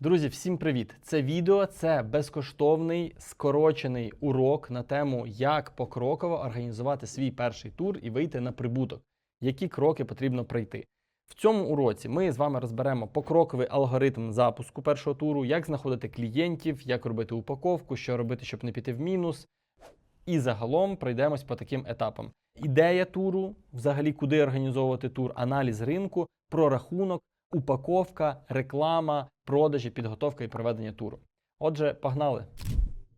Друзі, всім привіт! Це відео це безкоштовний скорочений урок на тему, як покроково організувати свій перший тур і вийти на прибуток, які кроки потрібно пройти. В цьому уроці ми з вами розберемо покроковий алгоритм запуску першого туру, як знаходити клієнтів, як робити упаковку, що робити, щоб не піти в мінус. І загалом пройдемось по таким етапам: ідея туру, взагалі куди організовувати тур, аналіз ринку, прорахунок, упаковка, реклама, продажі, підготовка і проведення туру. Отже, погнали.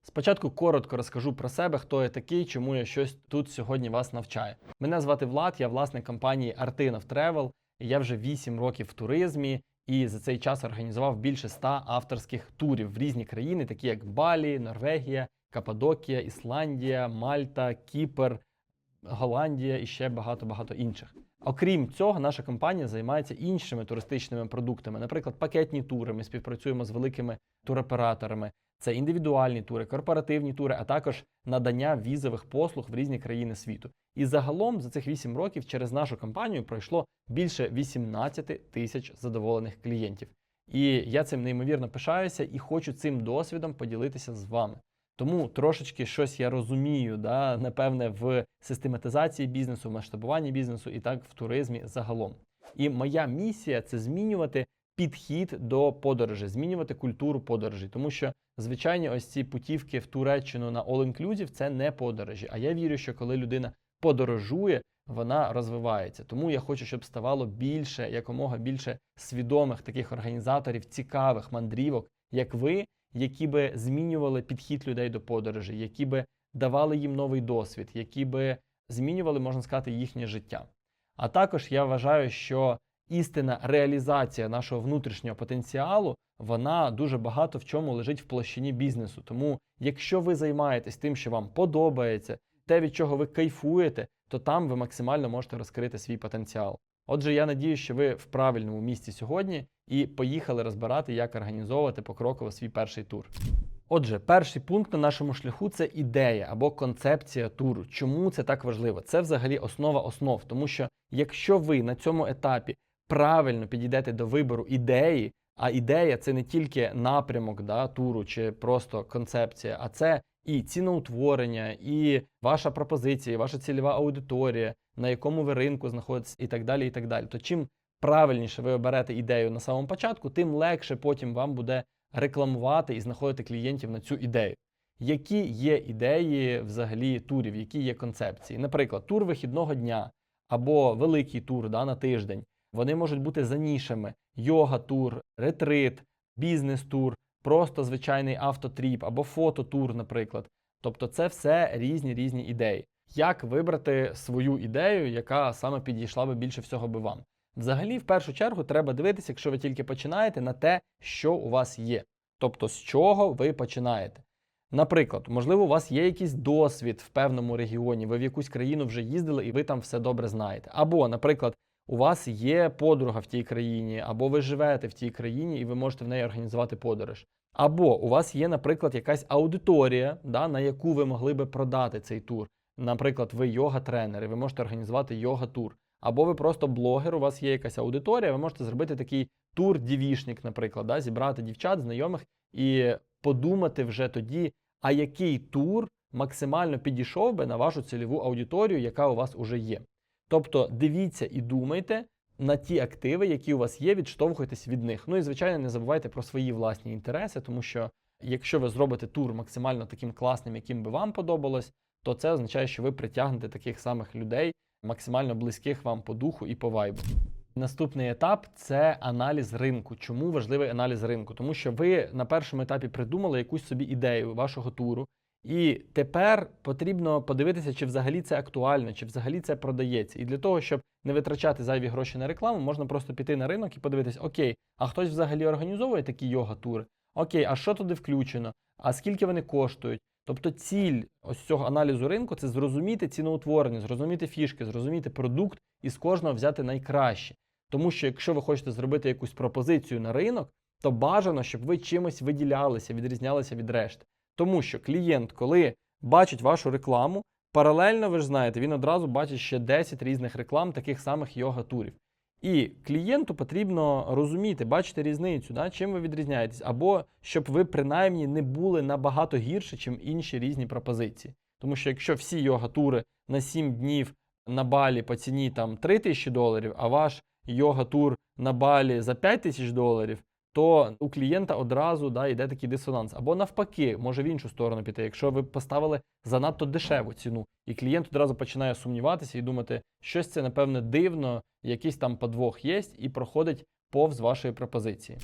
Спочатку коротко розкажу про себе, хто я такий, чому я щось тут сьогодні вас навчаю. Мене звати Влад, я власник компанії Artinov Travel. Я вже 8 років в туризмі і за цей час організував більше 100 авторських турів в різні країни, такі як Балі, Норвегія, Каппадокія, Ісландія, Мальта, Кіпр, Голландія і ще багато-багато інших. Окрім цього, наша компанія займається іншими туристичними продуктами, наприклад, пакетні тури. Ми співпрацюємо з великими туроператорами. Це індивідуальні тури, корпоративні тури, а також надання візових послуг в різні країни світу. І загалом за цих 8 років через нашу компанію пройшло більше 18 тисяч задоволених клієнтів. І я цим неймовірно пишаюся і хочу цим досвідом поділитися з вами. Тому трошечки щось я розумію, да, напевне, в систематизації бізнесу, в масштабуванні бізнесу і так в туризмі загалом. І моя місія це змінювати підхід до подорожі, змінювати культуру подорожі, тому що звичайні ось ці путівки в Туреччину на all-inclusive – це не подорожі. А я вірю, що коли людина подорожує, вона розвивається. Тому я хочу, щоб ставало більше, якомога більше свідомих таких організаторів, цікавих мандрівок, як ви, які би змінювали підхід людей до подорожі, які би давали їм новий досвід, які би змінювали, можна сказати, їхнє життя. А також я вважаю, що істинна реалізація нашого внутрішнього потенціалу вона дуже багато в чому лежить в площині бізнесу. Тому, якщо ви займаєтесь тим, що вам подобається, те, від чого ви кайфуєте, то там ви максимально можете розкрити свій потенціал. Отже, я надію, що ви в правильному місці сьогодні і поїхали розбирати, як організовувати покроково свій перший тур. Отже, перший пункт на нашому шляху це ідея або концепція туру. Чому це так важливо? Це взагалі основа основ, тому що якщо ви на цьому етапі правильно підійдете до вибору ідеї, а ідея це не тільки напрямок да, туру чи просто концепція, а це і ціноутворення, і ваша пропозиція, і ваша цільова аудиторія, на якому ви ринку знаходитесь, і так далі. і так далі. То чим правильніше ви оберете ідею на самому початку, тим легше потім вам буде рекламувати і знаходити клієнтів на цю ідею. Які є ідеї взагалі турів, які є концепції? Наприклад, тур вихідного дня або великий тур да, на тиждень. Вони можуть бути за нішами: йога-тур, ретрит, бізнес-тур, просто звичайний автотріп або фототур, наприклад. Тобто, це все різні різні ідеї. Як вибрати свою ідею, яка саме підійшла би більше всього би вам? Взагалі, в першу чергу, треба дивитися, якщо ви тільки починаєте, на те, що у вас є. Тобто, з чого ви починаєте. Наприклад, можливо, у вас є якийсь досвід в певному регіоні, ви в якусь країну вже їздили і ви там все добре знаєте. Або, наприклад, у вас є подруга в тій країні, або ви живете в тій країні і ви можете в неї організувати подорож. Або у вас є, наприклад, якась аудиторія, да, на яку ви могли би продати цей тур. Наприклад, ви йога-тренер, і ви можете організувати йога-тур. Або ви просто блогер, у вас є якась аудиторія, ви можете зробити такий тур-дівішник, наприклад, да, зібрати дівчат, знайомих і подумати вже тоді, а який тур максимально підійшов би на вашу цільову аудиторію, яка у вас уже є. Тобто дивіться і думайте на ті активи, які у вас є, відштовхуйтесь від них. Ну і звичайно, не забувайте про свої власні інтереси, тому що якщо ви зробите тур максимально таким класним, яким би вам подобалось, то це означає, що ви притягнете таких самих людей, максимально близьких вам по духу і по вайбу. Наступний етап це аналіз ринку. Чому важливий аналіз ринку? Тому що ви на першому етапі придумали якусь собі ідею вашого туру, і тепер потрібно подивитися, чи взагалі це актуально, чи взагалі це продається. І для того, щоб не витрачати зайві гроші на рекламу, можна просто піти на ринок і подивитись, окей, а хтось взагалі організовує такі йога-тури? Окей, а що туди включено? А скільки вони коштують? Тобто ціль ось цього аналізу ринку це зрозуміти ціноутворення, зрозуміти фішки, зрозуміти продукт і з кожного взяти найкраще. Тому що якщо ви хочете зробити якусь пропозицію на ринок, то бажано, щоб ви чимось виділялися, відрізнялися від решти. Тому що клієнт, коли бачить вашу рекламу, паралельно ви ж знаєте, він одразу бачить ще 10 різних реклам таких самих йога-турів. І клієнту потрібно розуміти, бачити різницю, да, чим ви відрізняєтесь, або щоб ви принаймні не були набагато гірше, ніж інші різні пропозиції. Тому що якщо всі йога-тури на 7 днів на балі по ціні там 3 тисячі доларів, а ваш йога-тур на балі за 5 тисяч доларів, то у клієнта одразу да, йде такий дисонанс. Або навпаки, може в іншу сторону піти. Якщо ви поставили занадто дешеву ціну, і клієнт одразу починає сумніватися і думати, щось це, напевне, дивно, якийсь там подвох є, і проходить повз вашої пропозиції.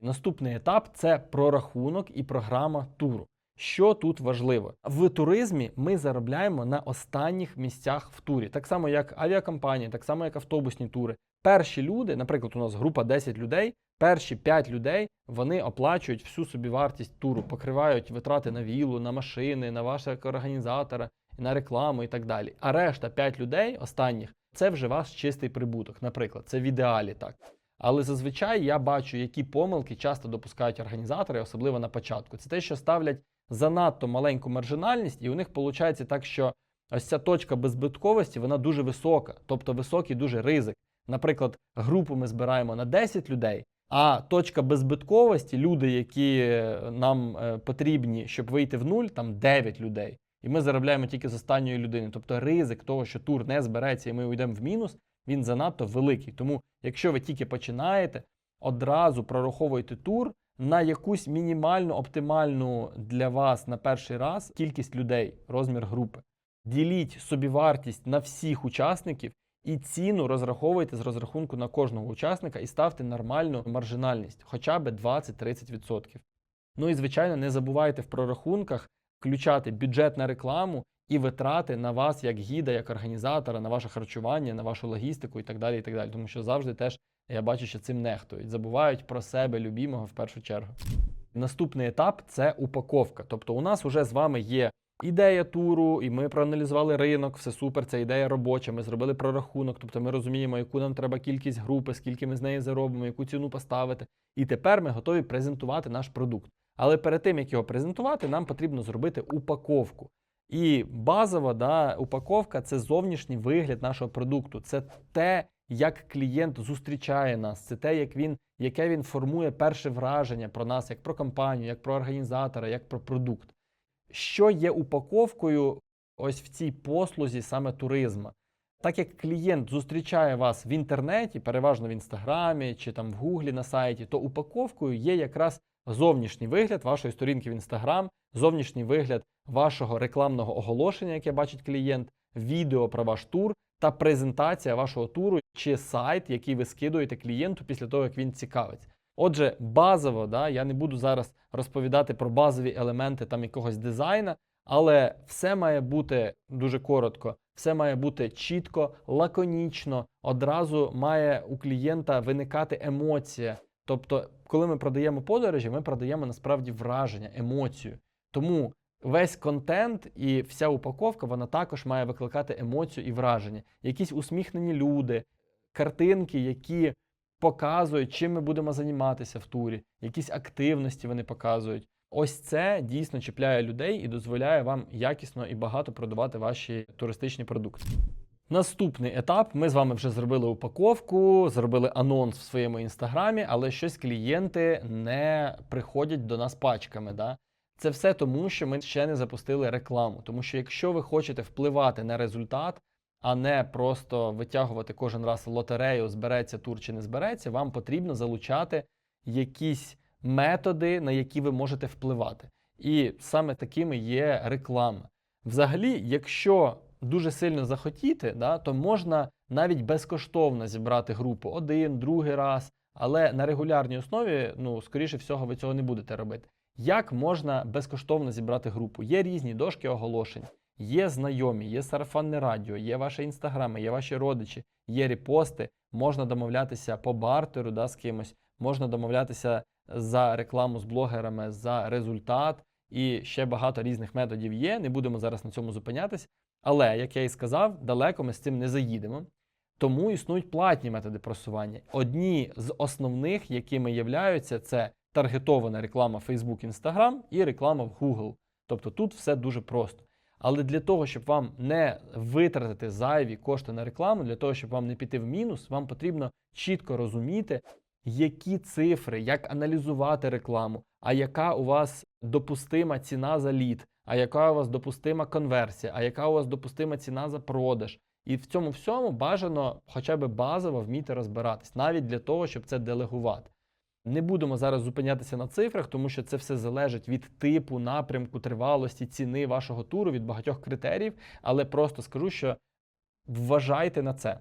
Наступний етап це прорахунок і програма туру. Що тут важливо? В туризмі ми заробляємо на останніх місцях в турі, так само як авіакомпанії, так само як автобусні тури. Перші люди, наприклад, у нас група 10 людей, перші 5 людей вони оплачують всю собівартість туру, покривають витрати на вілу, на машини, на вашого організатора, на рекламу і так далі. А решта 5 людей останніх це вже ваш чистий прибуток. Наприклад, це в ідеалі так. Але зазвичай я бачу, які помилки часто допускають організатори, особливо на початку. Це те, що ставлять занадто маленьку маржинальність, і у них виходить так, що ось ця точка беззбитковості вона дуже висока, тобто високий дуже ризик. Наприклад, групу ми збираємо на 10 людей, а точка беззбитковості, люди, які е, нам е, потрібні, щоб вийти в нуль, там 9 людей. І ми заробляємо тільки з останньої людини. Тобто ризик того, що тур не збереться і ми уйдемо в мінус, він занадто великий. Тому, якщо ви тільки починаєте, одразу прораховуйте тур на якусь мінімальну, оптимальну для вас на перший раз кількість людей, розмір групи. Діліть собівартість на всіх учасників і ціну розраховуйте з розрахунку на кожного учасника і ставте нормальну маржинальність, хоча б 20-30%. Ну і звичайно, не забувайте в прорахунках включати бюджет на рекламу і витрати на вас як гіда, як організатора, на ваше харчування, на вашу логістику і так далі. і так далі. Тому що завжди теж я бачу, що цим нехтують. Забувають про себе любімого в першу чергу. Наступний етап це упаковка. Тобто, у нас вже з вами є ідея туру, і ми проаналізували ринок, все супер, ця ідея робоча. Ми зробили прорахунок, тобто ми розуміємо, яку нам треба кількість групи, скільки ми з неї заробимо, яку ціну поставити. І тепер ми готові презентувати наш продукт. Але перед тим як його презентувати, нам потрібно зробити упаковку. І базова да, упаковка це зовнішній вигляд нашого продукту. Це те, як клієнт зустрічає нас, це те, як він, яке він формує перше враження про нас, як про компанію, як про організатора, як про продукт. Що є упаковкою ось в цій послузі саме туризму? Так як клієнт зустрічає вас в інтернеті, переважно в інстаграмі чи там в гуглі на сайті, то упаковкою є якраз зовнішній вигляд вашої сторінки в інстаграм, зовнішній вигляд вашого рекламного оголошення, яке бачить клієнт, відео про ваш тур та презентація вашого туру чи сайт, який ви скидуєте клієнту після того, як він цікавиться. Отже, базово, да, я не буду зараз розповідати про базові елементи там якогось дизайна, але все має бути дуже коротко, все має бути чітко, лаконічно, одразу має у клієнта виникати емоція. Тобто, коли ми продаємо подорожі, ми продаємо насправді враження, емоцію. Тому весь контент і вся упаковка вона також має викликати емоцію і враження. Якісь усміхнені люди, картинки, які показують, чим ми будемо займатися в турі, якісь активності вони показують. Ось це дійсно чіпляє людей і дозволяє вам якісно і багато продавати ваші туристичні продукти. Наступний етап: ми з вами вже зробили упаковку, зробили анонс в своєму інстаграмі, але щось клієнти не приходять до нас пачками. Да? Це все тому, що ми ще не запустили рекламу. Тому що якщо ви хочете впливати на результат, а не просто витягувати кожен раз лотерею, збереться тур чи не збереться, вам потрібно залучати якісь методи, на які ви можете впливати. І саме такими є реклама. Взагалі, якщо дуже сильно захотіти, да, то можна навіть безкоштовно зібрати групу один, другий раз, але на регулярній основі, ну, скоріше всього, ви цього не будете робити. Як можна безкоштовно зібрати групу? Є різні дошки оголошень, є знайомі, є сарафанне радіо, є ваші інстаграми, є ваші родичі, є репости, можна домовлятися по бартеру да, з кимось, можна домовлятися за рекламу з блогерами за результат, і ще багато різних методів є. Не будемо зараз на цьому зупинятись. Але, як я і сказав, далеко ми з цим не заїдемо. Тому існують платні методи просування. Одні з основних, якими являються, це таргетована реклама Facebook, Instagram і реклама в Google. Тобто тут все дуже просто. Але для того, щоб вам не витратити зайві кошти на рекламу, для того, щоб вам не піти в мінус, вам потрібно чітко розуміти, які цифри, як аналізувати рекламу, а яка у вас допустима ціна за лід, а яка у вас допустима конверсія, а яка у вас допустима ціна за продаж. І в цьому всьому бажано хоча б базово вміти розбиратись, навіть для того, щоб це делегувати. Не будемо зараз зупинятися на цифрах, тому що це все залежить від типу, напрямку, тривалості, ціни вашого туру, від багатьох критеріїв, але просто скажу, що вважайте на це.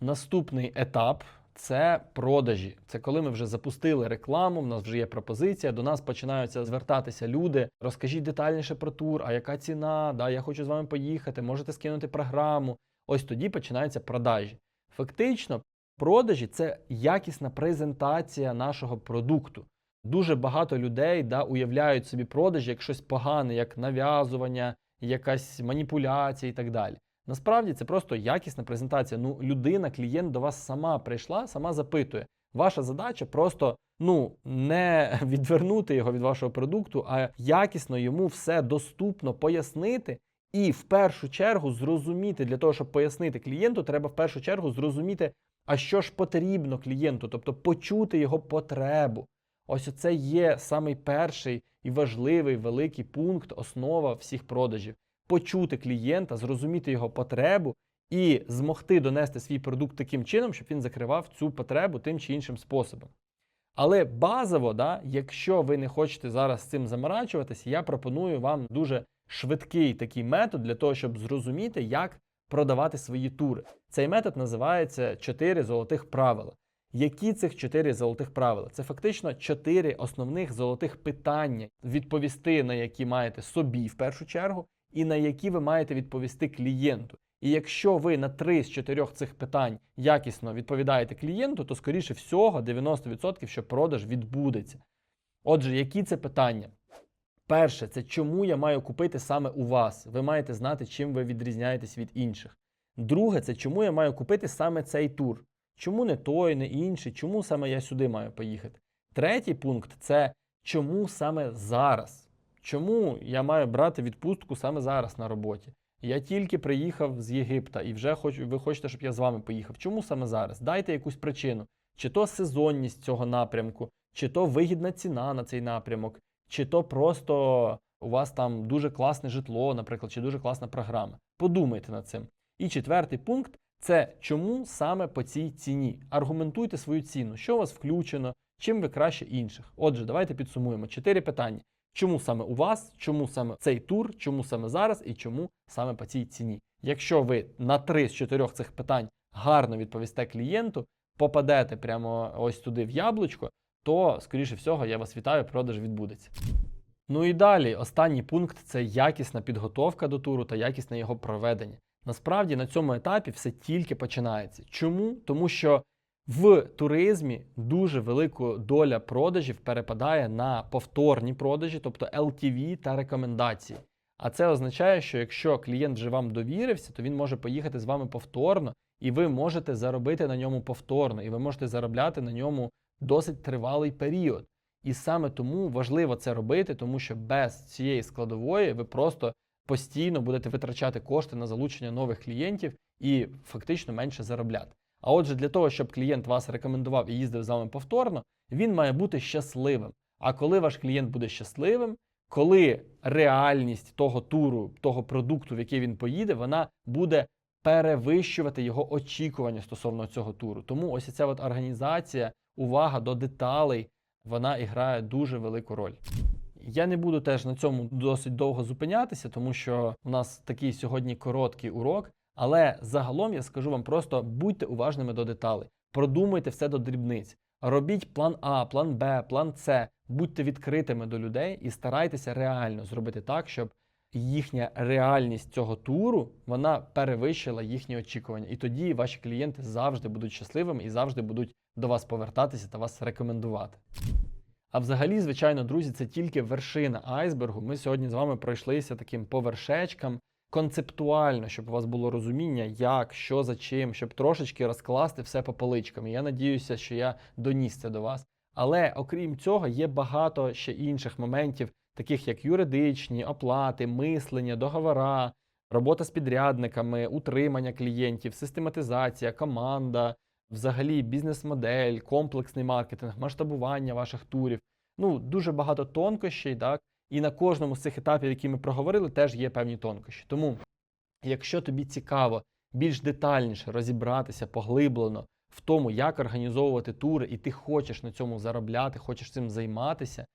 Наступний етап це продажі. Це коли ми вже запустили рекламу, в нас вже є пропозиція, до нас починаються звертатися люди. Розкажіть детальніше про тур, а яка ціна? Да, я хочу з вами поїхати, можете скинути програму. Ось тоді починаються продажі. Фактично, продажі це якісна презентація нашого продукту. Дуже багато людей да, уявляють собі продажі як щось погане, як нав'язування, якась маніпуляція і так далі. Насправді це просто якісна презентація. Ну, людина, клієнт до вас сама прийшла, сама запитує. Ваша задача просто ну не відвернути його від вашого продукту, а якісно йому все доступно пояснити. І в першу чергу зрозуміти для того, щоб пояснити клієнту, треба в першу чергу зрозуміти, а що ж потрібно клієнту, тобто почути його потребу. Ось це є самий перший і важливий великий пункт, основа всіх продажів почути клієнта, зрозуміти його потребу і змогти донести свій продукт таким чином, щоб він закривав цю потребу тим чи іншим способом. Але базово, да, якщо ви не хочете зараз цим заморачуватися, я пропоную вам дуже швидкий такий метод для того, щоб зрозуміти, як продавати свої тури. Цей метод називається 4 золотих правила. Які цих чотири золотих правила? Це фактично чотири основних золотих питання, відповісти на які маєте собі в першу чергу, і на які ви маєте відповісти клієнту. І якщо ви на три з чотирьох цих питань якісно відповідаєте клієнту, то скоріше всього 90% що продаж відбудеться. Отже, які це питання? Перше, це чому я маю купити саме у вас. Ви маєте знати, чим ви відрізняєтесь від інших. Друге, це чому я маю купити саме цей тур. Чому не той, не інший, чому саме я сюди маю поїхати? Третій пункт це чому саме зараз. Чому я маю брати відпустку саме зараз на роботі? Я тільки приїхав з Єгипта і вже хочу, ви хочете, щоб я з вами поїхав. Чому саме зараз? Дайте якусь причину. Чи то сезонність цього напрямку, чи то вигідна ціна на цей напрямок, чи то просто у вас там дуже класне житло, наприклад, чи дуже класна програма. Подумайте над цим. І четвертий пункт це чому саме по цій ціні. Аргументуйте свою ціну, що у вас включено, чим ви краще інших. Отже, давайте підсумуємо чотири питання. Чому саме у вас, чому саме цей тур, чому саме зараз і чому саме по цій ціні. Якщо ви на три з чотирьох цих питань гарно відповісте клієнту, попадете прямо ось туди в яблучко, то, скоріше всього, я вас вітаю, продаж відбудеться. Ну і далі, останній пункт це якісна підготовка до туру та якісне його проведення. Насправді на цьому етапі все тільки починається. Чому? Тому що в туризмі дуже велика доля продажів перепадає на повторні продажі, тобто LTV та рекомендації. А це означає, що якщо клієнт вже вам довірився, то він може поїхати з вами повторно, і ви можете заробити на ньому повторно, і ви можете заробляти на ньому досить тривалий період. І саме тому важливо це робити, тому що без цієї складової ви просто постійно будете витрачати кошти на залучення нових клієнтів і фактично менше заробляти. А отже, для того, щоб клієнт вас рекомендував і їздив з вами повторно, він має бути щасливим. А коли ваш клієнт буде щасливим, коли реальність того туру, того продукту, в який він поїде, вона буде перевищувати його очікування стосовно цього туру. Тому ось ця от організація, увага до деталей, вона і грає дуже велику роль. Я не буду теж на цьому досить довго зупинятися, тому що у нас такий сьогодні короткий урок. Але загалом я скажу вам просто будьте уважними до деталей, продумуйте все до дрібниць. Робіть план А, план Б, план С, будьте відкритими до людей і старайтеся реально зробити так, щоб їхня реальність цього туру вона перевищила їхні очікування. І тоді ваші клієнти завжди будуть щасливими і завжди будуть до вас повертатися та вас рекомендувати. А взагалі, звичайно, друзі, це тільки вершина айсбергу. Ми сьогодні з вами пройшлися таким по вершечкам, концептуально, щоб у вас було розуміння, як, що за чим, щоб трошечки розкласти все по поличкам. Я надіюся, що я доніс це до вас. Але окрім цього, є багато ще інших моментів, таких як юридичні, оплати, мислення, договора, робота з підрядниками, утримання клієнтів, систематизація, команда, взагалі бізнес-модель, комплексний маркетинг, масштабування ваших турів. Ну, дуже багато тонкощей, так? І на кожному з цих етапів, які ми проговорили, теж є певні тонкощі. Тому, якщо тобі цікаво більш детальніше розібратися поглиблено в тому, як організовувати тури, і ти хочеш на цьому заробляти, хочеш цим займатися,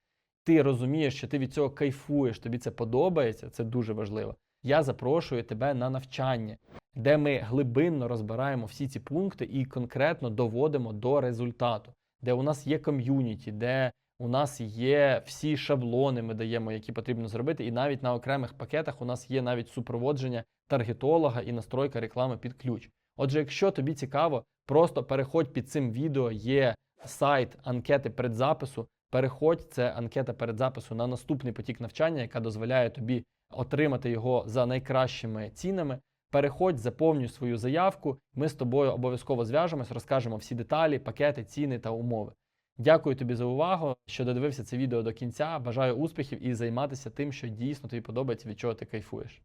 ти розумієш, що ти від цього кайфуєш, тобі це подобається, це дуже важливо. Я запрошую тебе на навчання, де ми глибинно розбираємо всі ці пункти і конкретно доводимо до результату, де у нас є ком'юніті, де у нас є всі шаблони, ми даємо, які потрібно зробити, і навіть на окремих пакетах у нас є навіть супроводження таргетолога і настройка реклами під ключ. Отже, якщо тобі цікаво, просто переходь під цим відео, є сайт анкети предзапису. Переходь, це анкета передзапису на наступний потік навчання, яка дозволяє тобі отримати його за найкращими цінами. Переходь, заповнюй свою заявку. Ми з тобою обов'язково зв'яжемось, розкажемо всі деталі, пакети, ціни та умови. Дякую тобі за увагу, що додивився це відео до кінця. Бажаю успіхів і займатися тим, що дійсно тобі подобається, від чого ти кайфуєш.